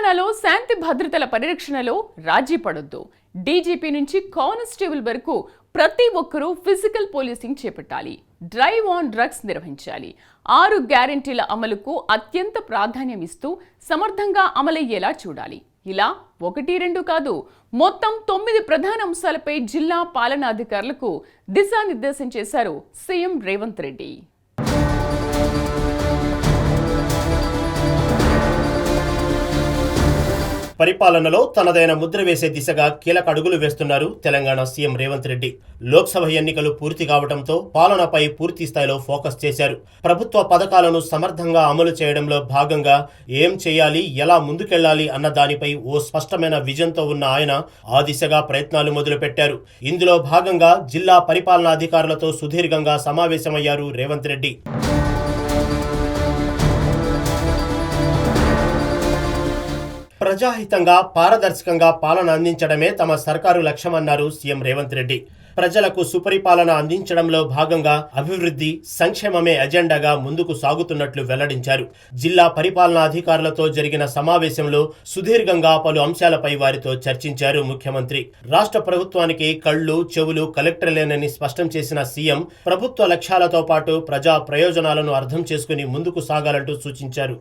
తెలంగాణలో శాంతి భద్రతల పరిరక్షణలో రాజీ పడొద్దు. డీజీపీ నుంచి కానిస్టేబుల్ వరకు ప్రతి ఒక్కరూ ఫిజికల్ పోలీసింగ్ చేపట్టాలి. డ్రైవ్ ఆన్ డ్రగ్స్ నిర్వహించాలి. ఆరు గ్యారెంటీల అమలుకు అత్యంత ప్రాధాన్యం ఇస్తూ సమర్థంగా అమలయ్యేలా చూడాలి. ఇలా ఒకటి రెండు కాదు మొత్తం తొమ్మిది ప్రధాన అంశాలపై జిల్లా పాలనాధికారులకు దిశానిర్దేశం చేశారు సీఎం రేవంత్ రెడ్డి. పరిపాలనలో తనదైన ముద్ర వేసే దిశగా కీలక అడుగులు వేస్తున్నారు తెలంగాణ సీఎం రేవంత్ రెడ్డి. లోక్సభ ఎన్నికలు పూర్తి కావడంతో పాలనపై పూర్తి స్థాయిలో ఫోకస్ చేశారు. ప్రభుత్వ పథకాలను సమర్థంగా అమలు చేయడంలో భాగంగా ఏం చేయాలి ఎలా ముందుకెళ్ళాలి అన్న దానిపై ఓ స్పష్టమైన విజన్తో ఉన్న ఆయన ఆ దిశగా ప్రయత్నాలు మొదలుపెట్టారు. ఇందులో భాగంగా జిల్లా పరిపాలనాధికారులతో సుదీర్ఘంగా సమావేశమయ్యారు రేవంత్ రెడ్డి. ప్రజాహితంగా పారదర్శకంగా పాలన అందించడమే తమ సర్కారు లక్ష్యమన్నారు సీఎం రేవంత్ రెడ్డి. ప్రజలకు సుపరిపాలన అందించడంలో భాగంగా అభివృద్ధి సంక్షేమమే అజెండాగా ముందుకు సాగుతున్నట్లు వెల్లడించారు. జిల్లా పరిపాలనా అధికారులతో జరిగిన సమావేశంలో సుదీర్ఘంగా పలు అంశాలపై వారితో చర్చించారు ముఖ్యమంత్రి. రాష్ట్ర ప్రభుత్వానికి కళ్ళు చెవులు కలెక్టర్లేనని స్పష్టం చేసిన సీఎం ప్రభుత్వ లక్ష్యాలతో పాటు ప్రజా ప్రయోజనాలను అర్థం చేసుకుని ముందుకు సాగాలంటూ సూచించారు.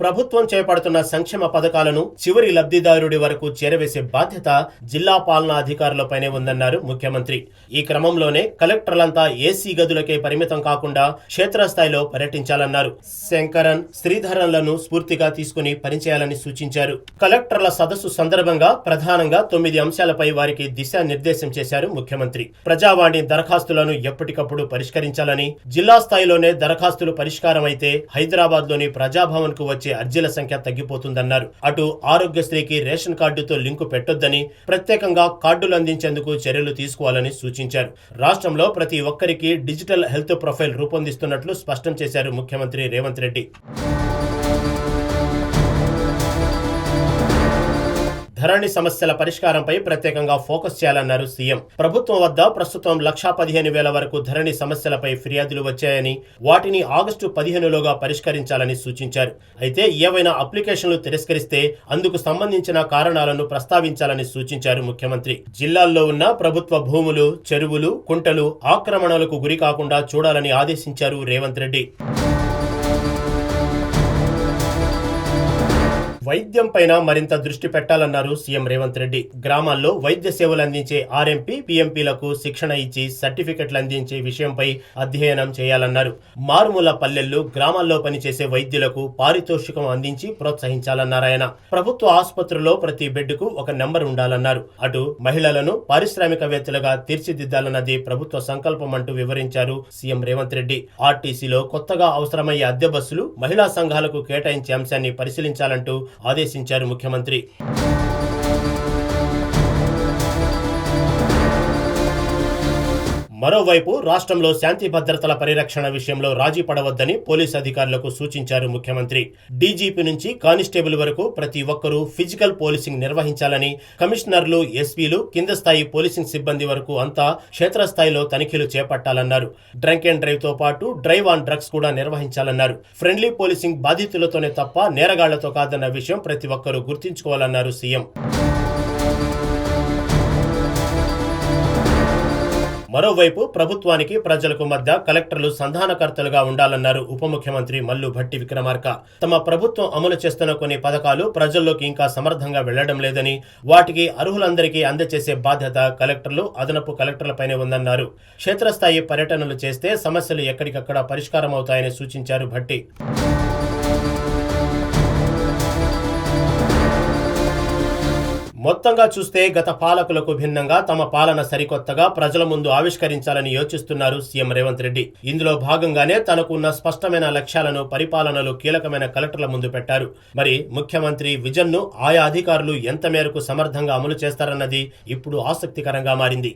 ప్రభుత్వం చేపడుతున్న సంక్షేమ పథకాలను చివరి లబ్ధిదారుడి వరకు చేరవేసే బాధ్యత జిల్లా పాలనా అధికారులపైనే ఉందన్నారు ముఖ్యమంత్రి. ఈ క్రమంలోనే కలెక్టర్లంతా ఏసీ గదులకే పరిమితం కాకుండా క్షేత్రస్థాయిలో పర్యటించాలన్నారు. శంకరన్ శ్రీధరన్లను స్ఫూర్తిగా తీసుకుని పనిచేయాలని సూచించారు. కలెక్టర్ల సదస్సు సందర్భంగా ప్రధానంగా తొమ్మిది అంశాలపై వారికి దిశానిర్దేశం చేశారు ముఖ్యమంత్రి. ప్రజావాణి దరఖాస్తులను ఎప్పటికప్పుడు పరిష్కరించాలని జిల్లా స్థాయిలోనే దరఖాస్తులు పరిష్కారం అయితే హైదరాబాద్లోని ప్రజాభవన్కు వచ్చే అర్జీల సంఖ్య తగ్గిపోతుందన్నారు. అటు ఆరోగ్యశ్రీకి రేషన్ కార్డుతో లింకు పెట్టొద్దని ప్రత్యేకంగా కార్డులు అందించేందుకు చర్యలు తీసుకోవాలని సూచించారు. రాష్ట్రంలో ప్రతి ఒక్కరికి డిజిటల్ హెల్త్ ప్రొఫైల్ రూపొందిస్తున్నట్లు స్పష్టం చేశారు ముఖ్యమంత్రి రేవంత్ రెడ్డి. ధరణి సమస్యల పరిష్కారంపై ప్రత్యేకంగా ఫోకస్ చేయాలన్నారు సీఎం. ప్రభుత్వం వద్ద ప్రస్తుతం లక్షా పదిహేను వేల వరకు ధరణి సమస్యలపై ఫిర్యాదులు వచ్చాయని వాటిని ఆగస్టు పదిహేనులోగా పరిష్కరించాలని సూచించారు. అయితే ఏవైనా అప్లికేషన్లు తిరస్కరిస్తే అందుకు సంబంధించిన కారణాలను ప్రస్తావించాలని సూచించారు ముఖ్యమంత్రి. జిల్లాల్లో ఉన్న ప్రభుత్వ భూములు చెరువులు కుంటలు ఆక్రమణలకు గురి కాకుండా చూడాలని ఆదేశించారు రేవంత్ రెడ్డి. వైద్యం పైన మరింత దృష్టి పెట్టాలన్నారు సీఎం రేవంత్ రెడ్డి. గ్రామాల్లో వైద్య సేవలు అందించే ఆర్ఎంపీ పీఎంపీలకు శిక్షణ ఇచ్చి సర్టిఫికెట్లు అందించే విషయంపై అధ్యయనం చేయాలన్నారు. మారుమూల పల్లెల్లో గ్రామాల్లో పనిచేసే వైద్యులకు పారితోషికం అందించి ప్రోత్సహించాలన్నారు ఆయన. ప్రభుత్వ ఆసుపత్రిలో ప్రతి బెడ్కు ఒక నెంబర్ ఉండాలన్నారు. అటు మహిళలను పారిశ్రామికవేత్తలుగా తీర్చిదిద్దాలన్నది ప్రభుత్వ సంకల్పం అంటూ వివరించారు సీఎం రేవంత్ రెడ్డి. ఆర్టీసీలో కొత్తగా అవసరమయ్యే అద్దె బస్సులు మహిళా సంఘాలకు కేటాయించే అంశాన్ని పరిశీలించాలంటూ ఆదేశించారు ముఖ్యమంత్రి. మరోవైపు రాష్ట్రంలో శాంతి భద్రతల పరిరక్షణ విషయంలో రాజీ పడవద్దని పోలీస్ అధికారులకు సూచించారు ముఖ్యమంత్రి. డీజీపీ నుంచి కానిస్టేబుల్ వరకు ప్రతి ఒక్కరూ ఫిజికల్ పోలీసింగ్ నిర్వహించాలని కమిషనర్లు ఎస్పీలు కింద స్థాయి పోలీసింగ్ సిబ్బంది వరకు అంతా క్షేత్రస్థాయిలో తనిఖీలు చేపట్టాలన్నారు. డ్రంక్ అండ్ డ్రైవ్తో పాటు డ్రైవ్ ఆన్ డ్రగ్స్ కూడా నిర్వహించాలన్నారు. ఫ్రెండ్లీ పోలీసింగ్ బాధితులతోనే తప్ప నేరగాళ్ళతో కాదన్న విషయం ప్రతి ఒక్కరూ గుర్తుంచుకోవాలన్నారు సీఎం. మరోవైపు ప్రభుత్వానికి ప్రజలకు మధ్య కలెక్టర్లు సంధానకర్తలుగా ఉండాలన్నారు ఉప ముఖ్యమంత్రి మల్లు భట్టి విక్రమార్క. తమ ప్రభుత్వం అమలు చేస్తున్న కొన్ని పథకాలు ప్రజల్లోకి ఇంకా సమర్థంగా వెళ్ళడం లేదని వాటికి అర్హులందరికీ అందజేసే బాధ్యత కలెక్టర్లు అదనపు కలెక్టర్లపైనే ఉందన్నారు. క్షేత్రస్థాయి పర్యటనలు చేస్తే సమస్యలు ఎక్కడికక్కడ పరిష్కారం అవుతాయని సూచించారు భట్టి. మొత్తంగా చూస్తే గత పాలకులకు భిన్నంగా తమ పాలన సరికొత్తగా ప్రజల ముందు ఆవిష్కరించాలని యోచిస్తున్నారు సీఎం రేవంత్ రెడ్డి. ఇందులో భాగంగానే తనకున్న స్పష్టమైన లక్ష్యాలను పరిపాలనలో కీలకమైన కలెక్టర్ల ముందు పెట్టారు. మరి ముఖ్యమంత్రి విజన్ను ఆయా అధికారులు ఎంత మేరకు సమర్థంగా అమలు చేస్తారన్నది ఇప్పుడు ఆసక్తికరంగా మారింది.